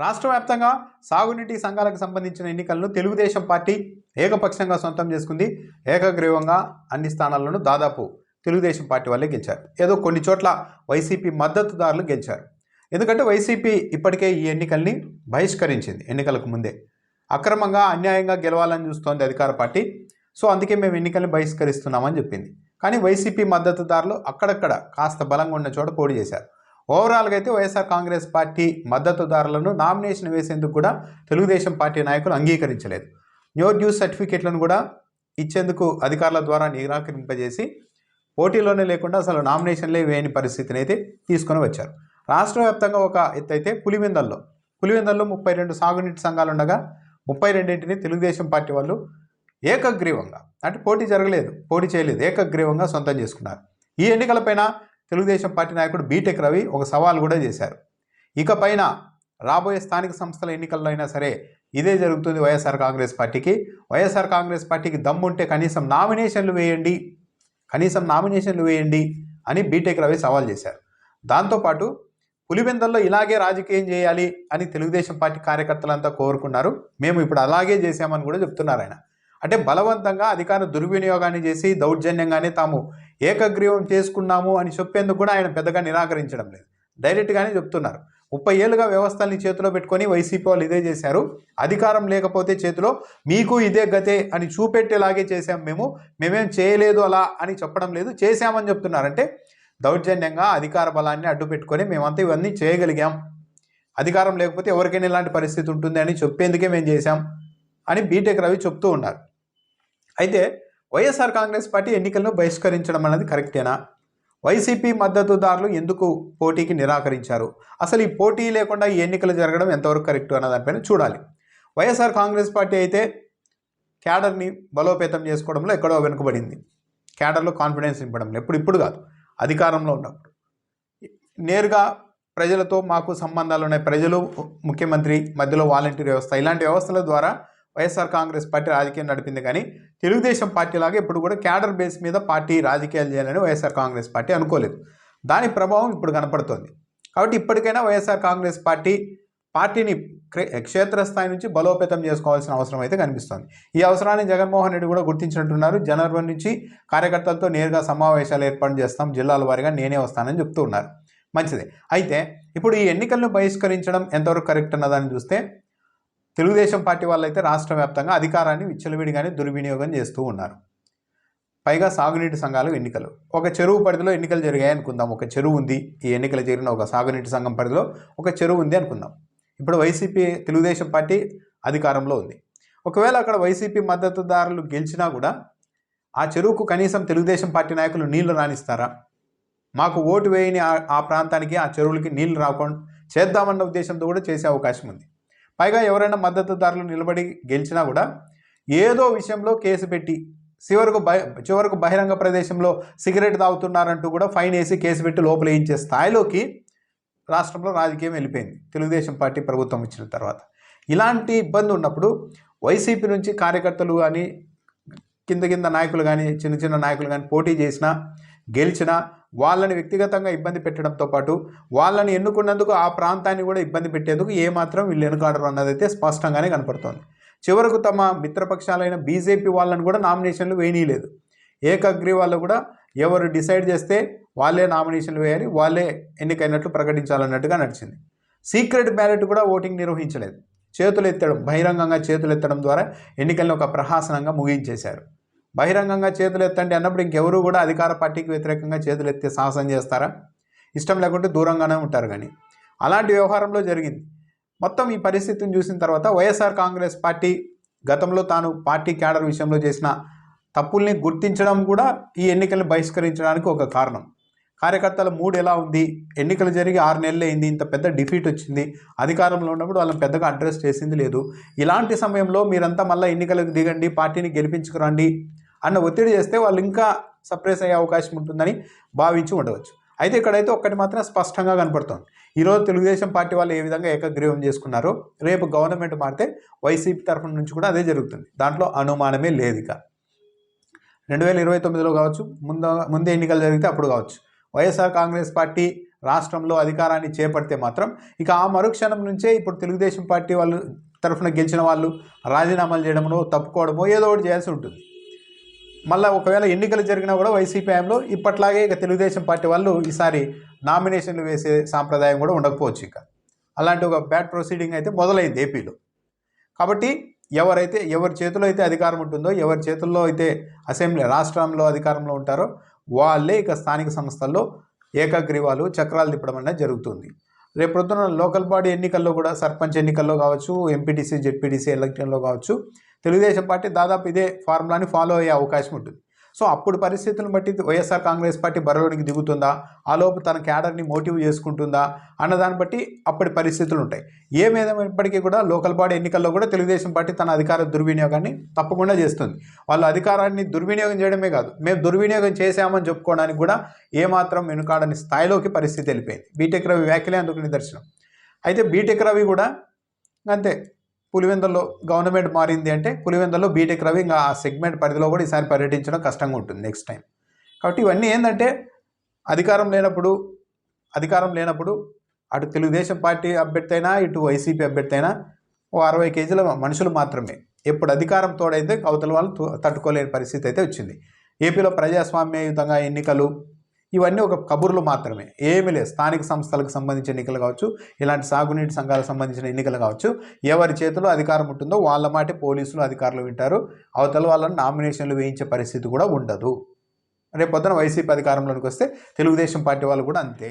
రాష్ట్ర వ్యాప్తంగా సాగునీటి సంఘాలకు సంబంధించిన ఎన్నికలను తెలుగుదేశం పార్టీ ఏకపక్షంగా సొంతం చేసుకుంది. ఏకగ్రీవంగా అన్ని స్థానాలను దాదాపు తెలుగుదేశం పార్టీ వాళ్ళే గెలిచారు. ఏదో కొన్ని చోట్ల వైసీపీ మద్దతుదారులు గెలిచారు. ఎందుకంటే వైసీపీ ఇప్పటికే ఈ ఎన్నికల్ని బహిష్కరించింది ఎన్నికలకు ముందే. అక్రమంగా అన్యాయంగా గెలవాలని చూస్తోంది అధికార పార్టీ. సో అందుకే మేము ఎన్నికల్ని బహిష్కరిస్తున్నామని చెప్పింది. కానీ వైసీపీ మద్దతుదారులు అక్కడక్కడ కాస్త బలంగా ఉన్న చోట పోటీ చేశారు. ఓవరాల్గా అయితే వైఎస్ఆర్ కాంగ్రెస్ పార్టీ మద్దతుదారులను నామినేషన్ వేసేందుకు కూడా తెలుగుదేశం పార్టీ నాయకులు అంగీకరించలేదు. న్యూ డ్యూస్ సర్టిఫికేట్లను కూడా ఇచ్చేందుకు అధికారుల ద్వారా నిరాకరింపజేసి పోటీలోనే లేకుండా అసలు నామినేషన్లే వేయని పరిస్థితిని అయితే తీసుకొని వచ్చారు. రాష్ట్ర వ్యాప్తంగా ఒక ఎత్తైతే పులివెందల్లో. పులివెందల్లో ముప్పై రెండు సాగునీటి సంఘాలు ఉండగా ముప్పై రెండింటిని తెలుగుదేశం పార్టీ వాళ్ళు ఏకగ్రీవంగా అంటే పోటీ జరగలేదు పోటీ చేయలేదు ఏకగ్రీవంగా సొంతం చేసుకున్నారు. ఈ ఎన్నికలపైన తెలుగుదేశం పార్టీ నాయకుడు బీటెక్ రవి ఒక సవాల్ కూడా చేశారు. ఇకపైన రాబోయే స్థానిక సంస్థల ఎన్నికల్లో అయినా సరే ఇదే జరుగుతుంది వైఎస్ఆర్ కాంగ్రెస్ పార్టీకి. వైఎస్ఆర్ కాంగ్రెస్ పార్టీకి దమ్ముంటే కనీసం నామినేషన్లు వేయండి కనీసం నామినేషన్లు వేయండి అని బీటెక్ రవి సవాల్ చేశారు. దాంతోపాటు పులివెందల్లో ఇలాగే రాజకీయం చేయాలి అని తెలుగుదేశం పార్టీ కార్యకర్తలంతా కోరుకున్నారు. మేము ఇప్పుడు అలాగే చేశామని కూడా చెప్తున్నారు ఆయన. అంటే బలవంతంగా అధికార దుర్వినియోగాన్ని చేసి దౌర్జన్యంగానే తాము ఏకగ్రీవం చేసుకున్నాము అని చెప్పేందుకు కూడా ఆయన పెద్దగా నిరాకరించడం లేదు. డైరెక్ట్గానే చెప్తున్నారు. ముప్పై ఏళ్ళుగా వ్యవస్థల్ని చేతిలో పెట్టుకొని వైసీపీ వాళ్ళు ఇదే చేశారు. అధికారం లేకపోతే చేతిలో మీకు ఇదే గతే అని చూపెట్టేలాగే చేశాం మేము. మేమేం చేయలేదు అలా అని చెప్పడం లేదు. చేశామని చెప్తున్నారంటే దౌర్జన్యంగా అధికార బలాన్ని అడ్డు పెట్టుకొని మేమంతా ఇవన్నీ చేయగలిగాం. అధికారం లేకపోతే ఎవరికైనా ఇలాంటి పరిస్థితి ఉంటుంది అని చెప్పేందుకే మేము చేశాం అని బీటెక్ రవి చెప్తూ ఉన్నారు. అయితే వైఎస్ఆర్ కాంగ్రెస్ పార్టీ ఎన్నికలను బహిష్కరించడం అనేది కరెక్టేనా? వైసీపీ మద్దతుదారులు ఎందుకు పోటీకి నిరాకరించారు? అసలు ఈ పోటీ లేకుండా ఈ ఎన్నికలు జరగడం ఎంతవరకు కరెక్ట్ అన్న దానిపైన చూడాలి. వైఎస్ఆర్ కాంగ్రెస్ పార్టీ అయితే క్యాడర్ని బలోపేతం చేసుకోవడంలో ఎక్కడో వెనుకబడింది. క్యాడర్లో కాన్ఫిడెన్స్ నింపడంలో ఎప్పుడు ఇప్పుడు కాదు అధికారంలో ఉన్నప్పుడు. నేరుగా ప్రజలతో మాకు సంబంధాలు ఉన్నాయి. ప్రజలు ముఖ్యమంత్రి మధ్యలో వాలంటీర్ వ్యవస్థ ఇలాంటి వ్యవస్థల ద్వారా వైఎస్ఆర్ కాంగ్రెస్ పార్టీ రాజకీయం నడిపింది కానీ తెలుగుదేశం పార్టీ లాగా ఇప్పుడు కూడా క్యాడర్ బేస్ మీద పార్టీ రాజకీయాలు చేయాలని వైఎస్ఆర్ కాంగ్రెస్ పార్టీ అనుకోలేదు. దాని ప్రభావం ఇప్పుడు కనపడుతోంది. కాబట్టి ఇప్పటికైనా వైఎస్ఆర్ కాంగ్రెస్ పార్టీ పార్టీని క్రే- క్షేత్రస్థాయి నుంచి బలోపేతం చేసుకోవాల్సిన అవసరం అయితే కనిపిస్తోంది. ఈ అవసరాన్ని జగన్మోహన్ రెడ్డి కూడా గుర్తించినట్టున్నారు. జనవరి నుంచి కార్యకర్తలతో నేరుగా సమావేశాలు ఏర్పాటు చేస్తాం. జిల్లాల వారీగా నేనే వస్తానని చెప్తూ ఉన్నారు. మంచిదే. అయితే ఇప్పుడు ఈ ఎన్నికలను బహిష్కరించడం ఎంతవరకు కరెక్ట్ అన్నదాన్ని చూస్తే తెలుగుదేశం పార్టీ వాళ్ళైతే రాష్ట్ర వ్యాప్తంగా అధికారాన్ని విచ్చలవిడిగానే దుర్వినియోగం చేస్తూ ఉన్నారు. పైగా సాగునీటి సంఘాలు ఎన్నికలు. ఒక చెరువు పరిధిలో ఎన్నికలు జరిగాయి అనుకుందాం ఒక చెరువు ఉంది. ఈ ఎన్నికలు జరిగిన ఒక సాగునీటి సంఘం పరిధిలో ఒక చెరువు ఉంది అనుకుందాం. ఇప్పుడు వైసీపీ తెలుగుదేశం పార్టీ అధికారంలో ఉంది. ఒకవేళ అక్కడ వైసీపీ మద్దతుదారులు గెలిచినా కూడా ఆ చెరువుకు కనీసం తెలుగుదేశం పార్టీ నాయకులు నీళ్ళు రాణిస్తారా మాకు ఓటు వేయని ఆ- ప్రాంతానికి ఆ చెరువులకి నీళ్ళు రాకుండా చేద్దామన్న ఉద్దేశంతో కూడా చేసే అవకాశం ఉంది. పైగా ఎవరైనా మద్దతుదారులు నిలబడి గెలిచినా కూడా ఏదో విషయంలో కేసు పెట్టి చివరకు బయ చివరకు బహిరంగ ప్రదేశంలో సిగరెట్ తాగుతున్నారంటూ కూడా ఫైన్ వేసి కేసు పెట్టి లోపల వేయించే స్థాయిలోకి రాష్ట్రంలో రాజకీయం వెళ్ళిపోయింది. తెలుగుదేశం పార్టీ ప్రభుత్వం ఇచ్చిన తర్వాత. ఇలాంటి ఇబ్బంది ఉన్నప్పుడు వైసీపీ నుంచి కార్యకర్తలు కానీ కింద కింద నాయకులు కానీ చిన్న చిన్న నాయకులు కానీ పోటీ చేసినా గెలిచినా వాళ్ళని వ్యక్తిగతంగా ఇబ్బంది పెట్టడంతో పాటు వాళ్ళని ఎన్నుకున్నందుకు ఆ ప్రాంతాన్ని కూడా ఇబ్బంది పెట్టేందుకు ఏమాత్రం వీళ్ళు వెనుకాడరు అన్నదైతే స్పష్టంగానే కనపడుతోంది. చివరకు తమ మిత్రపక్షాలైన బీజేపీ వాళ్ళని కూడా నామినేషన్లు వేయనీయలేదు. ఏకగ్రీ వాళ్ళు కూడా ఎవరు డిసైడ్ చేస్తే వాళ్ళే నామినేషన్లు వేయాలి వాళ్ళే ఎన్నికైనట్లు ప్రకటించాలన్నట్టుగా నడిచింది. సీక్రెట్ బ్యాలెట్ కూడా ఓటింగ్ నిర్వహించలేదు. చేతులు ఎత్తడం బహిరంగంగా చేతులు ఎత్తడం ద్వారా ఎన్నికలను ఒక ప్రహాసనంగా ముగించేశారు. బహిరంగంగా చేతులు ఎత్తండి అన్నప్పుడు ఇంకెవరు కూడా అధికార పార్టీకి వ్యతిరేకంగా చేతులు ఎత్తే సాహసం చేస్తారా? ఇష్టం లేకుంటే దూరంగానే ఉంటారు కానీ. అలాంటి వ్యవహారంలో జరిగింది. మొత్తం ఈ పరిస్థితిని చూసిన తర్వాత వైఎస్ఆర్ కాంగ్రెస్ పార్టీ గతంలో తాను పార్టీ క్యాడర్ విషయంలో చేసిన తప్పుల్ని గుర్తించడం కూడా ఈ ఎన్నికలను బహిష్కరించడానికి ఒక కారణం. కార్యకర్తల మూడు ఎలా ఉంది? ఎన్నికలు జరిగి ఆరు నెలలు అయింది. ఇంత పెద్ద డిఫీట్ వచ్చింది. అధికారంలో ఉన్నప్పుడు వాళ్ళని పెద్దగా అడ్రస్ చేసింది లేదు. ఇలాంటి సమయంలో మీరంతా మళ్ళీ ఎన్నికలకు దిగండి పార్టీని గెలిపించుకురండి. అన్న ఒత్తిడి చేస్తే వాళ్ళు ఇంకా సప్రెస్ అయ్యే అవకాశం ఉంటుందని భావించి ఉండవచ్చు. అయితే ఇక్కడైతే ఒక్కటి మాత్రం స్పష్టంగా కనపడుతోంది. ఈరోజు తెలుగుదేశం పార్టీ వాళ్ళు ఏ విధంగా ఏకగ్రీవం చేసుకున్నారో రేపు గవర్నమెంట్ మారితే వైసీపీ తరఫున నుంచి కూడా అదే జరుగుతుంది. దాంట్లో అనుమానమే లేదు ఇక. రెండు వేల ఇరవై తొమ్మిదిలో కావచ్చు ముందు ముందే ఎన్నికలు జరిగితే అప్పుడు కావచ్చు. వైఎస్ఆర్ కాంగ్రెస్ పార్టీ రాష్ట్రంలో అధికారాన్ని చేపడితే మాత్రం ఇక ఆ మరుక్షణం నుంచే ఇప్పుడు తెలుగుదేశం పార్టీ వాళ్ళు తరఫున గెలిచిన వాళ్ళు రాజీనామాలు చేయడమో తప్పుకోవడమో ఏదో ఒకటి చేయాల్సి ఉంటుంది. మళ్ళీ ఒకవేళ ఎన్నికలు జరిగినా కూడా వైసీపీ హయాంలో ఇప్పట్లాగే ఇక తెలుగుదేశం పార్టీ వాళ్ళు ఈసారి నామినేషన్లు వేసే సాంప్రదాయం కూడా ఉండకపోవచ్చు ఇక. అలాంటి ఒక బ్యాడ్ ప్రొసీడింగ్ అయితే మొదలైంది ఏపీలో. కాబట్టి ఎవరైతే ఎవరి చేతిలో అయితే అధికారం ఉంటుందో ఎవరి చేతుల్లో అయితే అసెంబ్లీ రాష్ట్రంలో అధికారంలో ఉంటారో వాళ్ళే ఇక స్థానిక సంస్థల్లో ఏకగ్రీవాలు చక్రాలు తిప్పడం అనేది జరుగుతుంది. రేపొద్దున లోకల్ బాడీ ఎన్నికల్లో కూడా సర్పంచ్ ఎన్నికల్లో కావచ్చు ఎంపీటీసీ జెడ్పీటీసీ ఎలక్షన్లో కావచ్చు తెలుగుదేశం పార్టీ దాదాపు ఇదే ఫార్ములాని ఫాలో అయ్యే అవకాశం ఉంటుంది. సో అప్పుడు పరిస్థితులను బట్టి వైఎస్ఆర్ కాంగ్రెస్ పార్టీ బరిలోనికి దిగుతుందా? ఆలోపు తన క్యాడర్ని మోటివ్ చేసుకుంటుందా? అన్నదాన్ని బట్టి అప్పటి పరిస్థితులు ఉంటాయి. ఏమేదైనప్పటికీ కూడా లోకల్ బాడీ ఎన్నికల్లో కూడా తెలుగుదేశం పార్టీ తన అధికార దుర్వినియోగాన్ని తప్పకుండా చేస్తుంది. వాళ్ళ అధికారాన్ని దుర్వినియోగం చేయడమే కాదు మేము దుర్వినియోగం చేశామని చెప్పుకోవడానికి కూడా ఏమాత్రం వెనుకాడని స్థాయిలోకి పరిస్థితి వెళ్ళిపోయింది. బీటెక్ రవి వ్యాఖ్యలే అందుకు నిదర్శనం. అయితే బీటెక్ రవి కూడా అంతే పులివెందుల్లో గవర్నమెంట్ మారింది అంటే పులివెందుల్లో బీటెక్ రవి ఇంకా ఆ సెగ్మెంట్ పరిధిలో కూడా ఈసారి పర్యటించడం కష్టంగా ఉంటుంది నెక్స్ట్ టైం కాబట్టి ఇవన్నీ ఏంటంటే అధికారం లేనప్పుడు అధికారం లేనప్పుడు అటు తెలుగుదేశం పార్టీ అభ్యర్థి అయినా ఇటు వైసీపీ అభ్యర్థి అయినా ఓ అరవై కేజీల మనుషులు మాత్రమే. ఎప్పుడు అధికారం తోడైతే అవతల వాళ్ళు తట్టుకోలేని పరిస్థితి అయితే వచ్చింది. ఏపీలో ప్రజాస్వామ్యయుతంగా ఎన్నికలు ఇవన్నీ ఒక కబుర్లు మాత్రమే. ఏమీ లేదు. స్థానిక సంస్థలకు సంబంధించిన ఎన్నికలు కావచ్చు ఇలాంటి సాగునీటి సంఘాలకు సంబంధించిన ఎన్నికలు కావచ్చు ఎవరి చేతిలో అధికారం ఉంటుందో వాళ్ళ మాటే పోలీసులు అధికారులు వింటారు. అవతల వాళ్ళని నామినేషన్లు వేయించే పరిస్థితి కూడా ఉండదు. రేపు పొద్దున వైసీపీ అధికారంలోనికి వస్తే తెలుగుదేశం పార్టీ వాళ్ళు కూడా అంతే.